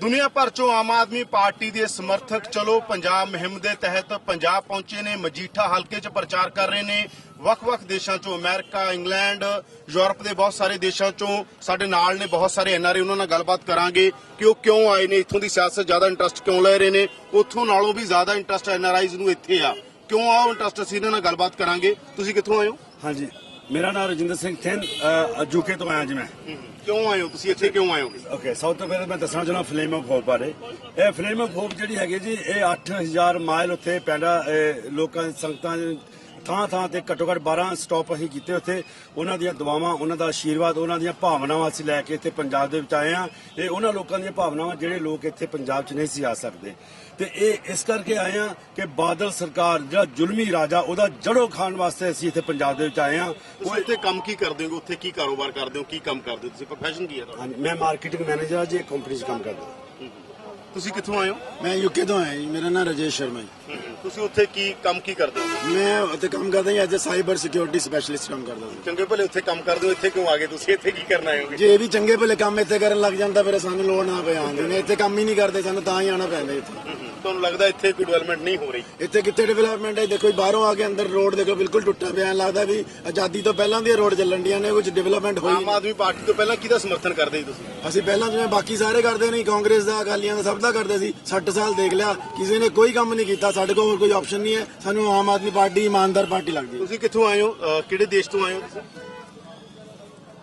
ਦੁਨੀਆ ਭਰ ਚੋਂ ਆਮ ਆਦਮੀ ਪਾਰਟੀ ਦੇ ਸਮਰਥਕ, ਚਲੋ ਪੰਜਾਬ ਮੁਹਿੰਮ ਦੇ ਤਹਿਤ ਪੰਜਾਬ ਪਹੁੰਚੇ ਨੇ, ਮਜੀਠਾ ਹਲਕੇ 'ਚ ਪ੍ਰਚਾਰ ਕਰ ਰਹੇ ਨੇ। ਵੱਖ-ਵੱਖ ਦੇਸ਼ਾਂ ਚੋਂ ਅਮਰੀਕਾ, ਇੰਗਲੈਂਡ, ਯੂਰਪ ਦੇ ਬਹੁਤ ਸਾਰੇ ਦੇਸ਼ਾਂ ਚੋਂ ਸਾਡੇ ਨਾਲ ਨੇ, ਬਹੁਤ ਸਾਰੇ ਐਨਆਰਏ ਉਹਨਾਂ ਨਾਲ ਗੱਲਬਾਤ ਕਰਾਂਗੇ ਕਿ ਉਹ ਕਿਉਂ ਆਏ ਨੇ, ਇੱਥੋਂ ਦੀ ਸਿਆਸਤ ਜ਼ਿਆਦਾ ਇੰਟਰਸਟ ਕਿਉਂ ਲੈ ਰਹੇ ਨੇ, ਉੱਥੋਂ ਨਾਲੋਂ ਵੀ ਜ਼ਿਆਦਾ ਇੰਟਰਸਟ ਐਨਆਰਆਈਜ਼ ਨੂੰ ਇੱਥੇ ਆ। ਕਿਉਂ ਆ ਇੰਟਰਸਟ ਅਸੀਂ ਇਹਨਾਂ ਨਾਲ ਗੱਲਬਾਤ ਕਰਾਂਗੇ? ਤੁਸੀਂ ਕਿੱਥੋਂ ਆਏ ਹੋ? ਹਾਂਜੀ। ਮੇਰਾ ਨਾਮ ਰਜਿੰਦਰ ਸਿੰਘ ਥਿੰਨ ਜੂਕੇ ਤੋਂ ਆਇਆ ਜੀ ਮੈਂ। ਕਿਉਂ ਆਏ ਹੋ ਤੁਸੀਂ? ਇੱਥੇ ਕਿਉਂ ਆਏ ਹੋ? ਓਕੇ ਸਭ ਤੋਂ ਪਹਿਲਾਂ ਮੈਂ ਦੱਸਣਾ ਚਾਹੁੰਦਾ ਫਲੇਮ ਆਫ ਹੋਪ ਬਾਰੇ। ਇਹ ਫਲੇਮ ਆਫ ਹੋਪ ਜਿਹੜੀ ਹੈਗੀ ਜੀ ਇਹ 8000 ਮਾਈਲ ਉੱਥੇ ਪੈਂਦਾ ਲੋਕਾਂ ਸੰਗਤਾਂ ਥਾਂ ਥਾਂ ਤੇ ਘੱਟੋ ਘੱਟ 12 ਸਟਾਪ ਅਸੀਂ ਕੀਤੇ ਉੱਥੇ। ਉਹਨਾਂ ਦੀਆਂ ਦੁਆਵਾਂ ਉਹਨਾਂ ਦਾ ਆਸ਼ੀਰਵਾਦ ਉਹਨਾਂ ਦੀਆਂ ਭਾਵਨਾਵਾਂ ਅਸੀਂ ਲੈ ਕੇ ਇੱਥੇ ਪੰਜਾਬ ਦੇ ਵਿੱਚ ਆਏ ਆ ਇਹ ਉਹਨਾਂ ਲੋਕਾਂ ਦੀਆਂ ਭਾਵਨਾਵਾਂ ਜਿਹੜੇ ਲੋਕ ਇੱਥੇ ਪੰਜਾਬ 'ਚ ਨਹੀਂ ਸੀ ਆ ਸਕਦੇ। ਤੇ ਇਹ ਇਸ ਕਰਕੇ ਆਏ ਆ ਕਿ ਬਾਦਲ ਸਰਕਾਰ ਜਿਹੜਾ ਜ਼ੁਲਮੀ ਰਾਜਾ ਉਹਦਾ ਜੜੋ ਖਾਣ ਵਾਸਤੇ ਅਸੀਂ ਇੱਥੇ ਪੰਜਾਬ ਦੇ ਵਿੱਚ ਆਏ ਆ ਉਹ ਇੱਥੇ ਕੰਮ ਕੀ ਕਰਦੇ ਹੋ? ਉੱਥੇ ਕੀ ਕਾਰੋਬਾਰ ਕਰਦੇ ਹੋ? ਕੀ ਕੰਮ ਕਰਦੇ ਹੋ? ਤੁਸੀਂ ਪ੍ਰੋਫੈਸ਼ਨ ਕੀ ਹੈ ਤੁਹਾਡਾ? ਮੈਂ ਮਾਰਕੀਟਿੰਗ ਮੈਨੇਜਰ ਹਾਂ ਜੀ ਕੰਪਨੀ 'ਚ ਕੰਮ ਕਰਦਾ। ਤੁਸੀਂ ਕਿੱਥੋਂ ਆਏ ਹੋ? ਮੈਂ ਯੂਕੇ ਤੋਂ ਆਇਆ ਜੀ ਮੇਰਾ ਨਾਮ ਰਜੇਸ਼ ਸ਼ਰਮਾ ਜੀ। ਤੁਸੀਂ ਉੱਥੇ ਕੀ ਕੰਮ ਕੀ ਕਰਦੇ ਹੋ? ਮੈਂ ਉੱਥੇ ਕੰਮ ਕਰਦਾ ਜੀ ਐਜ਼ ਅ ਸਾਈਬਰ ਸਿਕਿਉਰਿਟੀ ਸਪੈਸ਼ਲਿਸਟ ਕੰਮ ਕਰਦਾ ਹਾਂ ਚੰਗੇ ਭਲੇ ਉੱਥੇ ਕੰਮ ਕਰਦੇ ਹੋ ਇੱਥੇ ਕਿਉਂ ਆ ਗਏ ਤੁਸੀਂ? ਇੱਥੇ ਕੀ ਕਰਨ ਆਏ ਹੋਗੇ ਜੇ ਵੀ ਚੰਗੇ ਭਲੇ ਕੰਮ ਇੱਥੇ ਕਰਨ ਲੱਗ ਜਾਂਦਾ ਫਿਰ ਸਾਨੂੰ ਲੋੜ ਨਾ ਪਏ ਆਉਣ ਦੀ ਨੇ ਇੱਥੇ ਕੰਮ ਹੀ ਨਹੀਂ ਕਰਦੇ ਸਾਨੂੰ ਤਾਂ ਹੀ ਆਉਣਾ ਪੈਂਦਾ ਇੱਥੇ। ਤੁਹਾਨੂੰ ਲੱਗਦਾ ਇੱਥੇ ਕੋਈ ਡਿਵੈਲਪਮੈਂਟ ਨਹੀਂ ਹੋ ਰਹੀ? ਇੱਥੇ ਕਿੱਥੇ ਡਿਵੈਲਪਮੈਂਟ ਹੈ? ਦੇਖੋ ਬਾਹਰੋਂ ਆ ਕੇ ਅੰਦਰ ਰੋਡ ਦੇਖੋ ਬਿਲਕੁਲ ਟੁੱਟਾ ਪਿਆ। ਲੱਗਦਾ ਵੀ ਆਜ਼ਾਦੀ ਤੋਂ ਪਹਿਲਾਂ ਦੀ ਰੋਡ ਚੱਲਣ ਡੀਆਂ ਨੇ ਕੁਝ ਡਿਵੈਲਪਮੈਂਟ ਹੋਈ ਆਮ ਆਦਮੀ ਪਾਰਟੀ ਤੋਂ ਪਹਿਲਾਂ ਕਿਹਦਾ ਸਮਰਥਨ ਕਰਦੇ ਸੀ ਤੁਸੀਂ? ਅਸੀਂ ਪਹਿਲਾਂ ਜਿਵੇਂ ਬਾਕੀ ਸਾਰੇ ਕਰਦੇ ਨਹੀਂ ਕਾਂਗਰਸ ਦਾ ਅਕਾਲੀਆਂ ਦਾ ਸਭ ਦਾ ਕਰਦੇ ਸੀ। 60 ਸਾਲ ਦੇਖ ਲਿਆ ਕਿਸੇ ਨੇ ਕੋਈ ਕੰਮ ਨਹੀਂ ਕੀਤਾ ਸਾਡੇ ਕੋਲ ਹੋਰ ਕੋਈ ਆਪਸ਼ਨ ਨਹੀਂ ਹੈ। ਸਾਨੂੰ ਆਮ ਆਦਮੀ ਪਾਰਟੀ ਇਮਾਨਦਾਰ ਪਾਰਟੀ ਲੱਗਦੀ ਤੁਸੀਂ ਕਿੱਥੋਂ ਆਏ ਹੋ? ਕਿਹੜੇ ਦੇਸ਼ ਤੋਂ ਆਏ ਹੋ?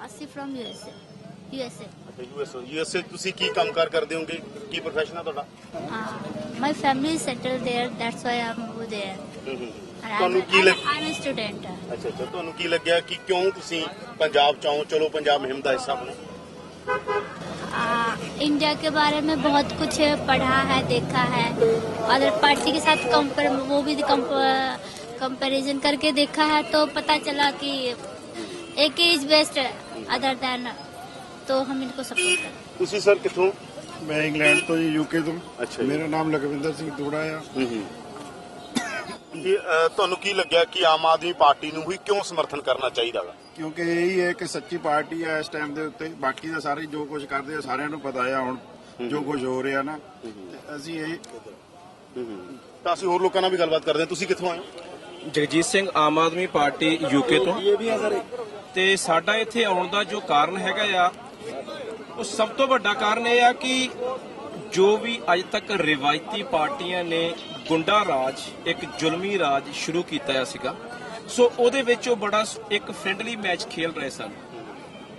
ਅਸੀਂ ਫਰਮ ਯੂਐਸਏ ਯੂਐਸਏ ਯੂਐਸ ਤੁਸੀਂ ਕੀ ਕੰਮਕਾਰ ਕਰਦੇ ਹੋਗੇ? ਕੀ profession ਆ ਤੁਹਾਡਾ? my family settled there that's why i'm over there ਤੁਹਾਨੂੰ ਕੀ I'm, ਲੱਗ I'm ਅੱਛਾ ਅੱਛਾ ਤੁਹਾਨੂੰ ਕੀ ਲੱਗਿਆ ਕਿ ਕਿਉਂ ਤੁਸੀਂ ਪੰਜਾਬ ਚ ਚਲੋ ਪੰਜਾਬ ਮੁਹਿੰਮ ਦਾ ਹਿੱਸਾ ਬਣੋ। इंडिया के बारे में बहुत कुछ पढ़ा है देखा है अदर पार्टी के साथ कंपेयर वो भी कंपैरिजन करके देखा है तो पता चला कि एक ही इज बेस्ट अदर देन तो हम इनको सपोर्ट करें ਤੁਸੀਂ ਸਰ ਕਿੱਥੋਂ ਮੈਂ ਇੰਗਲੈਂਡ ਤੋਂ ਜੀ ਯੂਕੇ ਤੋਂ ਅੱਛਾ ਜੀ। ਮੇਰਾ ਨਾਮ ਲਖਵਿੰਦਰ ਸਿੰਘ ਦੂੜਾ ਆ ਕਿ ਤੁਹਾਨੂੰ ਕੀ ਲੱਗਿਆ ਕਿ ਆਮ ਆਦਮੀ ਪਾਰਟੀ ਨੂੰ ਵੀ ਕਿਉਂ ਸਮਰਥਨ ਕਰਨਾ ਚਾਹੀਦਾ ਵਾ? ਕਿਉਂਕਿ ਇਹੀ ਹੈ ਕਿ ਸੱਚੀ ਪਾਰਟੀ ਆ ਇਸ ਟਾਈਮ ਦੇ ਉੱਤੇ। ਬਾਕੀ ਦਾ ਸਾਰੇ ਜੋ ਕੁਝ ਕਰਦੇ ਆ ਸਾਰਿਆਂ ਨੂੰ ਪਤਾ ਆ ਹੁਣ ਜੋ ਕੁਝ ਹੋ ਰਿਹਾ ਨਾ। ਤੇ ਅਸੀਂ ਇਹ ਤਾਂ ਅਸੀਂ ਹੋਰ ਲੋਕਾਂ ਨਾਲ ਵੀ ਗੱਲਬਾਤ ਕਰਦੇ ਹਾਂ। ਤੁਸੀਂ ਕਿੱਥੋਂ ਆਏ ਹੋ? ਜਗਜੀਤ ਸਿੰਘ ਆਮ ਆਦਮੀ ਪਾਰਟੀ ਯੂਕੇ ਤੋਂ। ਹੈ ਤੇ ਸਾਡਾ ਇੱਥੇ ਆਉਣ ਦਾ ਜੋ ਕਾਰਨ ਹੈਗਾ ਆ ਉਹ ਸਭ ਤੋਂ ਵੱਡਾ ਕਾਰਨ ਇਹ ਆ ਕਿ ਜੋ ਵੀ ਅੱਜ ਤੱਕ ਰਿਵਾਇਤੀ ਪਾਰਟੀਆਂ ਨੇ ਗੁੰਡਾ ਰਾਜ ਇੱਕ ਜ਼ੁਲਮੀ ਰਾਜ ਸ਼ੁਰੂ ਕੀਤਾ ਆ ਸੀਗਾ। ਸੋ ਉਹਦੇ ਵਿੱਚ ਉਹ ਬੜਾ ਇੱਕ ਫ੍ਰੈਂਡਲੀ ਮੈਚ ਖੇਲ ਰਹੇ ਸਨ।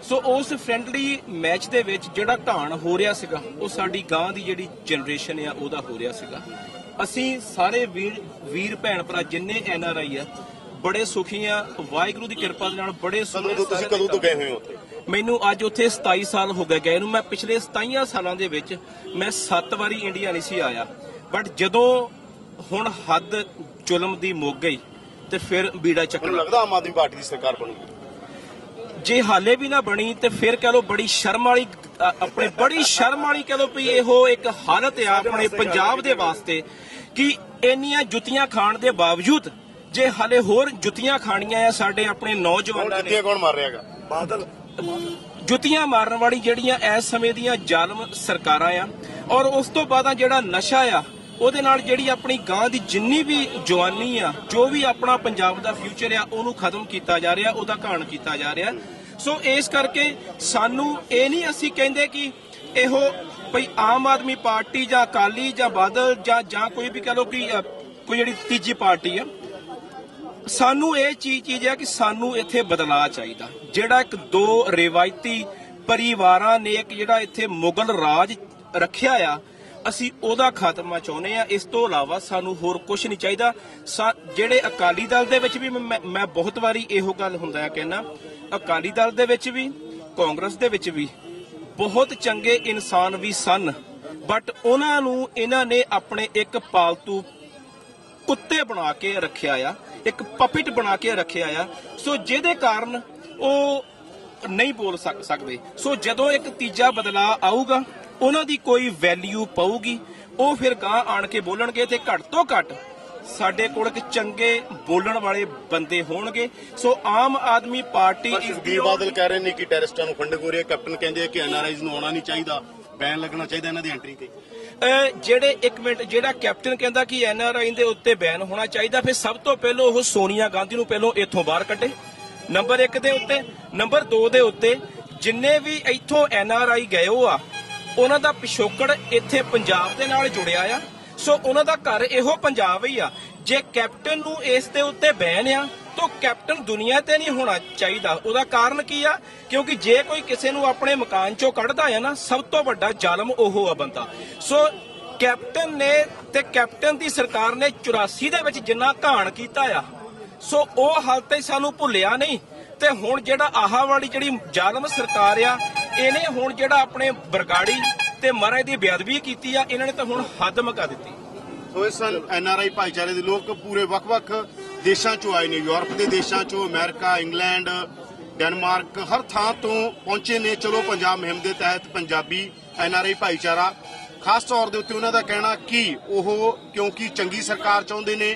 ਸੋ ਉਸ ਫ੍ਰੈਂਡਲੀ ਮੈਚ ਦੇ ਵਿੱਚ ਜਿਹੜਾ ਢਾਣ ਹੋ ਰਿਹਾ ਸੀਗਾ ਉਹ ਸਾਡੀ ਗਾਂ ਦੀ ਜਿਹੜੀ ਜਨਰੇਸ਼ਨ ਆ ਉਹਦਾ ਹੋ ਰਿਹਾ ਸੀਗਾ। ਅਸੀਂ ਸਾਰੇ ਵੀਰ ਵੀਰ ਭੈਣ ਭਰਾ ਜਿੰਨੇ ਐਨ ਆਰ ਆਈ ਆ ਬੜੇ ਸੁਖੀ ਆ ਵਾਹਿਗੁਰੂ ਦੀ ਕਿਰਪਾ ਦੇ ਨਾਲ ਬੜੇ ਤੋਂ ਤੁਸੀਂ ਕਦੋਂ ਤੋਂ ਗਏ ਹੋਏ ਹੋ ਉੱਥੇ? ਮੈਨੂੰ ਅੱਜ ਉੱਥੇ 27 ਸਾਲ ਹੋ ਗਏ ਗਏ ਨੂੰ ਮੈਂ ਪਿਛਲੇ 27 ਸਾਲਾਂ ਦੇ ਵਿੱਚ ਮੈਂ 7 ਵਾਰੀ ਇੰਡੀਆ ਨਹੀਂ ਸੀ ਆਇਆ। ਬਟ ਜਦੋਂ ਹੁਣ ਹੱਦ ਜ਼ੁਲਮ ਦੀ ਮੁੱਕ ਗਈ ਤੇ ਫਿਰ ਬੀੜਾ ਚੱਕਣਾ। ਲੱਗਦਾ ਆਮ ਆਦਮੀ ਪਾਰਟੀ ਦੀ ਸਰਕਾਰ ਬਣੂਗੀ। ਜੇ ਹਾਲੇ ਵੀ ਨਾ ਬਣੀ ਤੇ ਫਿਰ ਕਹ ਲੋ ਬੜੀ ਸ਼ਰਮ ਵਾਲੀ ਆਪਣੇ ਬੜੀ ਸ਼ਰਮ ਵਾਲੀ ਕਹ ਲੋ ਵੀ ਇਹੋ ਇੱਕ ਹਾਲਤ ਆ ਆਪਣੇ ਪੰਜਾਬ ਦੇ ਵਾਸਤੇ ਕਿ ਇੰਨੀਆਂ ਜੁੱਤੀਆਂ ਖਾਣ ਦੇ ਬਾਵਜੂਦ ਜੇ ਹਾਲੇ ਹੋਰ ਜੁੱਤੀਆਂ ਖਾਣੀਆਂ ਆ ਸਾਡੇ ਆਪਣੇ ਨੌਜਵਾਨਾਂ ਨੇ ਜਿੱਤੀਆਂ ਕੌਣ ਮਾਰ ਰਿਹਾਗਾ ਬਾਦਲ। ਜੁੱਤੀਆਂ ਮਾਰਨ ਵਾਲੀ ਜਿਹੜੀਆਂ ਇਸ ਸਮੇਂ ਦੀਆਂ ਜ਼ਾਲਮ ਸਰਕਾਰਾਂ ਆ, ਔਰ ਉਸ ਤੋਂ ਬਾਅਦ ਜਿਹੜਾ ਨਸ਼ਾ ਆ, ਉਹਦੇ ਨਾਲ ਜਿਹੜੀ ਆਪਣੀ ਗਾਂ ਦੀ ਜਿੰਨੀ ਵੀ ਜਵਾਨੀ ਆ, ਜੋ ਵੀ ਆਪਣਾ ਪੰਜਾਬ ਦਾ ਫਿਊਚਰ ਆ, ਉਹਨੂੰ ਖਤਮ ਕੀਤਾ ਜਾ ਰਿਹਾ, ਉਹਦਾ ਘਾਣ ਕੀਤਾ ਜਾ ਰਿਹਾ। ਸੋ ਇਸ ਕਰਕੇ ਸਾਨੂੰ ਇਹ ਨਹੀਂ ਅਸੀਂ ਕਹਿੰਦੇ ਕਿ ਇਹੋ ਭਈ ਆਮ ਆਦਮੀ ਪਾਰਟੀ ਜਾਂ ਅਕਾਲੀ ਜਾਂ ਬਾਦਲ ਜਾਂ ਜਾਂ ਕੋਈ ਵੀ ਕਹ ਲੋ ਕਿ ਕੋਈ ਜਿਹੜੀ ਤੀਜੀ ਪਾਰਟੀ ਆ ਸਾਨੂੰ ਇਹ ਚੀਜ਼ ਚੀਜ਼ ਹੈ ਕਿ ਸਾਨੂੰ ਇੱਥੇ ਬਦਲਾਅ ਚਾਹੀਦਾ। ਜਿਹੜਾ ਇੱਕ ਦੋ ਰਿਵਾਇਤੀ ਪਰਿਵਾਰਾਂ ਨੇ ਇੱਕ ਜਿਹੜਾ ਇੱਥੇ ਮੁਗਲ ਰਾਜ ਰੱਖਿਆ ਆ, ਅਸੀਂ ਉਹਦਾ ਖਾਤਮਾ ਚਾਹੁੰਦੇ ਆ। ਇਸ ਤੋਂ ਇਲਾਵਾ ਸਾਨੂੰ ਹੋਰ ਕੁਝ ਨਹੀਂ ਚਾਹੀਦਾ। ਜਿਹੜੇ ਅਕਾਲੀ ਦਲ ਦੇ ਵਿੱਚ ਵੀ ਮੈਂ ਮੈਂ ਬਹੁਤ ਵਾਰੀ ਇਹੋ ਗੱਲ ਹੁੰਦਾ ਹੈ ਕਹਿੰਦਾ ਅਕਾਲੀ ਦਲ ਦੇ ਵਿੱਚ ਵੀ, ਕਾਂਗਰਸ ਦੇ ਵਿੱਚ ਵੀ ਬਹੁਤ ਚੰਗੇ ਇਨਸਾਨ ਵੀ ਸਨ। ਬਟ ਉਹਨਾਂ ਨੂੰ, ਇਹਨਾਂ ਨੇ ਆਪਣੇ ਇੱਕ ਪਾਲਤੂ ਕੁੱਤੇ ਬਣਾ ਕੇ ਰੱਖਿਆ ਆ। ਇੱਕ ਪਪਿਟ ਬਣਾ ਕੇ ਰੱਖਿਆ ਆ। ਸੋ ਜਿਹਦੇ ਕਾਰਨ ਉਹ ਨਹੀਂ ਬੋਲ ਸਕ- ਸਕਦੇ। ਸੋ ਜਦੋਂ ਇੱਕ ਤੀਜਾ ਬਦਲਾਅ ਆਊਗਾ ਉਹਨਾਂ ਦੀ ਕੋਈ ਵੈਲਿਊ ਪਊਗੀ। ਉਹ ਫਿਰ ਗਾਂ ਆਣ ਕੇ ਬੋਲਣਗੇ ਤੇ ਘੱਟ ਤੋਂ ਘੱਟ ਸਾਡੇ ਕੋਲ ਇੱਕ ਚੰਗੇ ਬੋਲਣ ਵਾਲੇ ਬੰਦੇ ਹੋਣਗੇ। So Aam Aadmi party the Sukhbir Badal ਕਹਿ ਰਹੇ ਨੇ ਕਿ ਟੈਰਰਿਸਟਾਂ ਨੂੰ ਫੰਡਿੰਗ ਹੋ। ਰਹੀ ਹੈ ਕੈਪਟਨ ਕਹਿੰਦੇ ਕਿ ਐਨਆਰਆਈਜ਼ ਨੂੰ ਆਉਣਾ ਨਹੀਂ ਚਾਹੀਦਾ ਬੈਨ ਲੱਗਣਾ ਚਾਹੀਦਾ ਇਹਨਾਂ ਦੀ ਐਂਟਰੀ ਤੇ। ਜਿਹੜੇ ਇੱਕ ਮਿੰਟ, ਜਿਹੜਾ ਕੈਪਟਨ ਕਹਿੰਦਾ ਕਿ ਐਨ ਆਰ ਆਈ ਦੇ ਉੱਤੇ ਬੈਨ ਹੋਣਾ ਚਾਹੀਦਾ, ਫਿਰ ਸਭ ਤੋਂ ਪਹਿਲਾਂ ਉਹ ਸੋਨੀਆ ਗਾਂਧੀ ਨੂੰ ਪਹਿਲਾਂ ਇੱਥੋਂ ਬਾਹਰ ਕੱਢੇ। ਨੰਬਰ 1 ਦੇ ਉੱਤੇ, ਨੰਬਰ 2 ਦੇ ਉੱਤੇ, ਜਿੰਨੇ ਵੀ ਇੱਥੋਂ ਐਨ ਆਰ ਆਈ ਗਏ ਹੋ ਆ, ਉਹਨਾਂ ਦਾ ਪਿਛੋਕੜ ਇੱਥੇ ਪੰਜਾਬ ਦੇ ਨਾਲ ਜੁੜਿਆ ਆ। ਸੋ ਉਹਨਾਂ ਦਾ ਘਰ ਇਹੋ ਪੰਜਾਬ ਹੀ ਆ। ਜੇ ਕੈਪਟਨ ਨੂੰ ਇਸ ਦੇ ਉੱਤੇ ਬੈਨ ਆ ਤਾਂ ਕੈਪਟਨ ਦੁਨੀਆ ਤੇ ਨਹੀਂ ਹੋਣਾ ਚਾਹੀਦਾ। ਉਹਦਾ ਕਾਰਨ ਕੀ ਆ? ਕਿਉਂਕਿ ਜੇ ਕੋਈ ਕਿਸੇ ਨੂੰ ਆਪਣੇ ਮਕਾਨ ਚੋਂ ਕੱਢਦਾ ਆ ਨਾ, ਸਭ ਤੋਂ ਵੱਡਾ ਜ਼ਾਲਮ ਉਹ ਆ ਬੰਦਾ। ਸੋ ਕੈਪਟਨ ਨੇ ਤੇ ਕੈਪਟਨ ਦੀ ਸਰਕਾਰ ਨੇ 84 ਦੇ ਵਿੱਚ ਜਿੰਨਾ ਘਾਣ ਕੀਤਾ ਆ, ਸੋ ਉਹ ਹਾਲ ਤੇ ਸਾਨੂੰ ਭੁੱਲਿਆ ਨਹੀਂ। ਤੇ ਹੁਣ ਜਿਹੜਾ ਆਹ ਵਾਲੀ ਜਿਹੜੀ ਜ਼ਾਲਮ ਸਰਕਾਰ ਆ, ਇਹਨੇ ਹੁਣ ਜਿਹੜਾ ਆਪਣੇ ਬਰਗਾੜੀ ਤੇ ਮਹਾਰਾਜ ਦੀ ਬੇਅਦਬੀ ਕੀਤੀ ਆ, ਇਹਨਾਂ ਨੇ ਤਾਂ ਹੁਣ ਹੱਦ ਮਕਾ ਦਿੱਤੀ। ਸੋ ਇਸ ਸਨ ਐਨਆਰਆਈ ਭਾਈਚਾਰੇ ਦੇ ਲੋਕ ਪੂਰੇ ਵੱਖ-ਵੱਖ ਦੇਸ਼ਾਂ ਚੋਂ ਆਏ ਨੇ, ਯੂਰਪ ਦੇ ਦੇਸ਼ਾਂ ਚੋਂ, ਅਮਰੀਕਾ, ਇੰਗਲੈਂਡ, ਡੈਨਮਾਰਕ, ਹਰ ਥਾਂ ਤੋਂ ਪਹੁੰਚੇ ਨੇ। ਚਲੋ, ਪੰਜਾਬ ਮੁਹਿੰਮ ਦੇ ਤਹਿਤ ਪੰਜਾਬੀ ਐਨਆਰਆਈ ਭਾਈਚਾਰਾ, ਖਾਸ ਤੌਰ ਦੇ ਉੱਤੇ ਉਹਨਾਂ ਦਾ ਕਹਿਣਾ ਕਿ ਉਹ ਕਿਉਂਕਿ ਚੰਗੀ ਸਰਕਾਰ ਚਾਹੁੰਦੇ ਨੇ,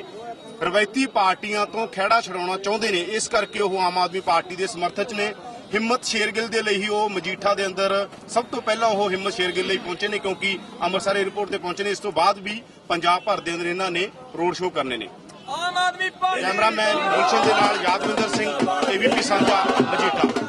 ਰਵਾਇਤੀ ਪਾਰਟੀਆਂ ਤੋਂ ਖਹਿੜਾ ਛਡਾਉਣਾ ਚਾਹੁੰਦੇ ਨੇ, ਇਸ ਕਰਕੇ ਉਹ ਆਮ ਆਦਮੀ ਪਾਰਟੀ ਦੇ ਸਮਰਥਕ 'ਚ ਨੇ। ਹਿੰਮਤ ਸ਼ੇਰਗਿੱਲ ਦੇ ਲਈ ਹੀ ਉਹ ਮਜੀਠਾ ਦੇ ਅੰਦਰ ਸਭ ਤੋਂ ਪਹਿਲਾਂ ਉਹ ਹਿੰਮਤ ਸ਼ੇਰਗਿੱਲ ਲਈ ਪਹੁੰਚੇ ਨੇ, ਕਿਉਂਕਿ ਅੰਮ੍ਰਿਤਸਰ 에ਅਰਪੋਰਟ ਤੇ ਪਹੁੰਚੇ ਨੇ। ਇਸ ਤੋਂ ਬਾਅਦ ਵੀ ਪੰਜਾਬ ਭਰ ਦੇ ਅੰਦਰ ਇਹਨਾਂ ਨੇ ਰੋਡ ਸ਼ੋਅ ਕਰਨੇ ਨੇ। ਆਦਮੀ ਪਾਰਟੀ ਕੈਮਰਾਮੈਨ ਗੁਲਸ਼ਨ ਦੇ ਨਾਲ ਯਾਦਵਿੰਦਰ ਸਿੰਘ ਏਬੀਪੀ ਸਾਂਝਾ ਮਜੀਠਾ।